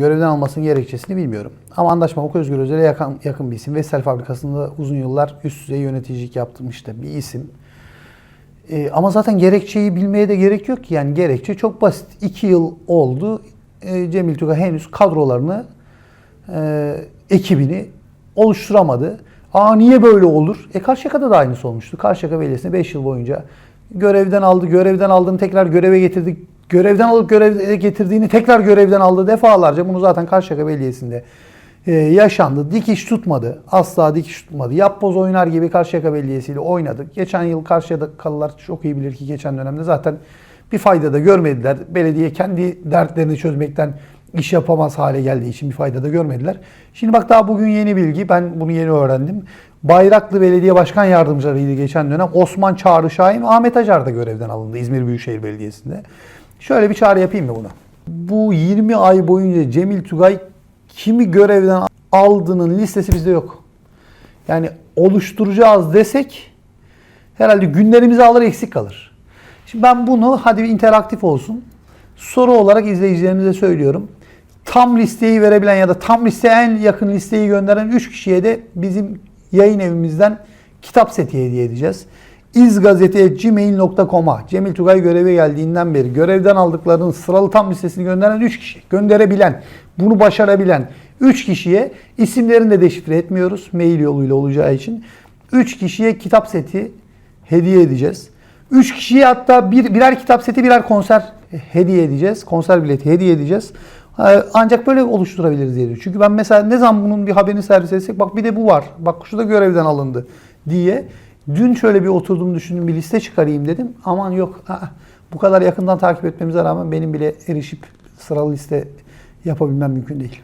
görevden almasının gerekçesini bilmiyorum. Ama anlaşma Oku Özgür Özel'e yakın, yakın bir isim. Vestel Fabrikası'nda uzun yıllar üst düzey yöneticilik yapmış da bir isim. E, ama zaten gerekçeyi bilmeye de gerek yok ki. Yani gerekçe çok basit. İki yıl oldu. E, Cemil Tugay henüz kadrolarını, e, ekibini oluşturamadı. Aa niye böyle olur? E Karşıyaka'da da aynısı olmuştu. Karşıyaka Belediyesi'ne 5 yıl boyunca görevden aldı, görevden aldığını tekrar göreve getirdi. Görevden alıp göreve getirdiğini tekrar görevden aldı defalarca. Bunu zaten Karşıyaka Belediyesi'nde e, yaşandı. Dikiş tutmadı. Asla dikiş tutmadı. Yapboz oynar gibi Karşıyaka Belediyesi ile oynadı. Geçen yıl Karşıyaka'lılar çok iyi bilir ki geçen dönemde zaten bir fayda da görmediler. Belediye kendi dertlerini çözmekten iş yapamaz hale geldiği için bir fayda da görmediler. Şimdi bak daha bugün yeni bilgi. Ben bunu yeni öğrendim. Bayraklı Belediye Başkan Yardımcılarıydı geçen dönem. Osman Çağrı Şahin Ahmet Acar da görevden alındı İzmir Büyükşehir Belediyesi'nde. Şöyle bir çağrı yapayım mı buna? Bu 20 ay boyunca Cemil Tugay kimi görevden aldığının listesi bizde yok. Yani oluşturacağız desek herhalde günlerimizi alır eksik kalır. Şimdi ben bunu hadi bir interaktif olsun. Soru olarak izleyicilerimize söylüyorum. Tam listeyi verebilen ya da tam listeye en yakın listeyi gönderen 3 kişiye de bizim yayın evimizden kitap seti hediye edeceğiz. izgazete.gmail.com'a Cemil Tugay göreve geldiğinden beri görevden aldıklarının sıralı tam listesini gönderen 3 kişi. Gönderebilen, bunu başarabilen 3 kişiye isimlerini de deşifre etmiyoruz. Mail yoluyla olacağı için. 3 kişiye kitap seti hediye edeceğiz. 3 kişiye hatta bir, birer kitap seti birer konser hediye edeceğiz. Konser bileti hediye edeceğiz. Ancak böyle oluşturabiliriz diye düşünüyorum. Çünkü ben mesela ne zaman bunun bir haberini servis etsek bak bir de bu var. Bak şu da görevden alındı diye. Dün şöyle bir oturdum düşündüm bir liste çıkarayım dedim. Aman yok bu kadar yakından takip etmemize rağmen benim bile erişip sıralı liste yapabilmem mümkün değil.